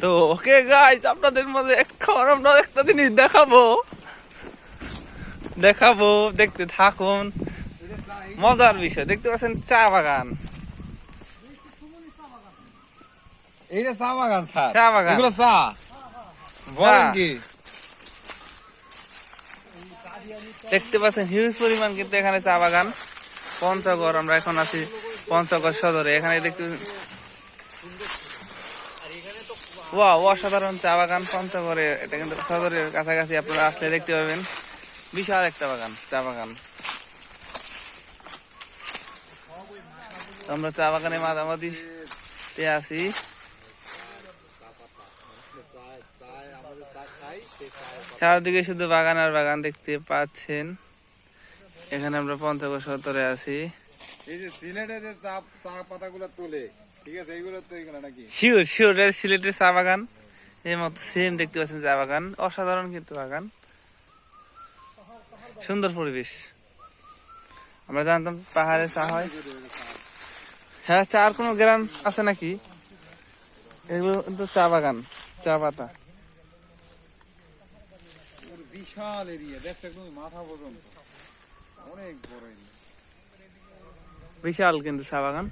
তো okay guys আপনাদের মধ্যে এখন আমরা একটা জিনিস দেখাবো। দেখাবো দেখতে থাকুন। মজার বিষয় দেখতে পাচ্ছেন চা বাগান। এইটা চা বাগান স্যার। চা বাগান। এগুলো চা। বলেন কি? দেখতে পাচ্ছেন হিউজ পরিমাণ কিন্তু এখানে চা বাগান। পঞ্চগড় আমরা এখন আছি পঞ্চগড় সদরে। এখানে দেখতে অসাধারণ চা বাগান, পঞ্চগড়ে, এটা কিন্তু সদরের কাছাকাছি আপনারা আসলে দেখতে পাবেন। বিশাল একটা বাগান, চা বাগান। আমরা চা বাগানে মাঝামাঝি আছি। চারদিকে শুধু বাগান আর বাগান দেখতে পাচ্ছেন। এখানে আমরা পঞ্চগড় সদরে আছি। এই যে সিলেটে যে চা চা পাতাগুলো তোলে ঠিক আছে এইগুলো তো এগুলো নাকি? শিওর শিওর এর সিলেটের চা বাগান। এর মতো সেম দেখতে পাচ্ছেন চা বাগান। অসাধারণ কিন্তু বাগান। সুন্দর পরিবেশ। আমরা জানতাম পাহাড়ে চা হয়। হ্যাঁ চার কোনো গ্রাম আছে নাকি? এগুলো কিন্তু চা বাগান চা পাতা। বিশাল এরিয়া দেখছ একদম মাথা পর্যন্ত। অনেক বড় এরিয়া। বিশাল কিন্তু চা বাগান